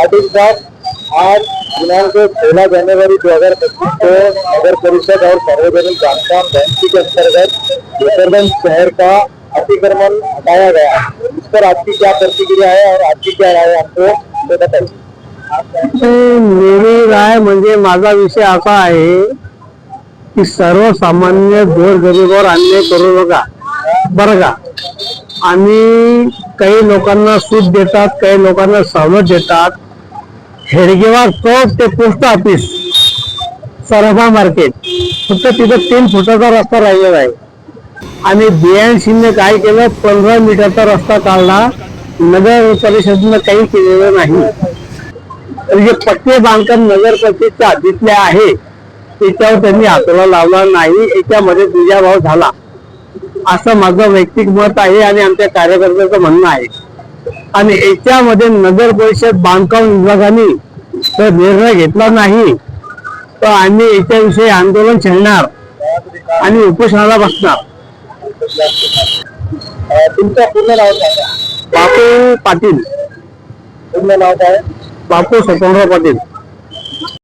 पाटील साहब आज दिनांक सोलह जनवरी दो हजार पच्चीस को नगर परिषद और सार्वजनिक बांधकाम बैंक के अंतर्गत जसरगंज शहर का अतिक्रमण हटाया गया. इस पर आपकी क्या प्रतिक्रिया है और आपकी क्या राय है हमको तो बताइए मेरी राय म्हणजे माझा विषय असा आहे की सर्वसामान्य गोरगरिबावर अन्याय करू नका. बरं का? आणि काही लोकांना सूट देतात काही लोकांना सवलत देतात. हेडगेवार चौक ते पोस्ट ऑफिस सरभा मार्केट. फक्त तिथं तीन फुटाचा रस्ता राहिलेला आहे. आणि बियाणशीने काय केलं पंधरा मीटरचा रस्ता काढला. नगर परिषदेनं काही केलेलं नाही. तर जे पट्टे बांधकाम नगर परिषदच्या हद्दीतले आहे त्याच्यावर त्यांनी हातोला लावला नाही. याच्यामध्ये दुजाभाव झाला. असं माझं वैयक्तिक मत आहे आणि आमच्या कार्यकर्त्याचं म्हणणं आहे. आणि याच्यामध्ये नगर परिषद बांधकाम विभागाने जर निर्णय घेतला नाही. तर आम्ही याच्याविषयी आंदोलन छेडणार आणि उपोषणाला बसणार. तुमचं पूर्ण नाव बापू पाटील. पूर्ण नाव काय? बापू स्वतंत्र पाटील.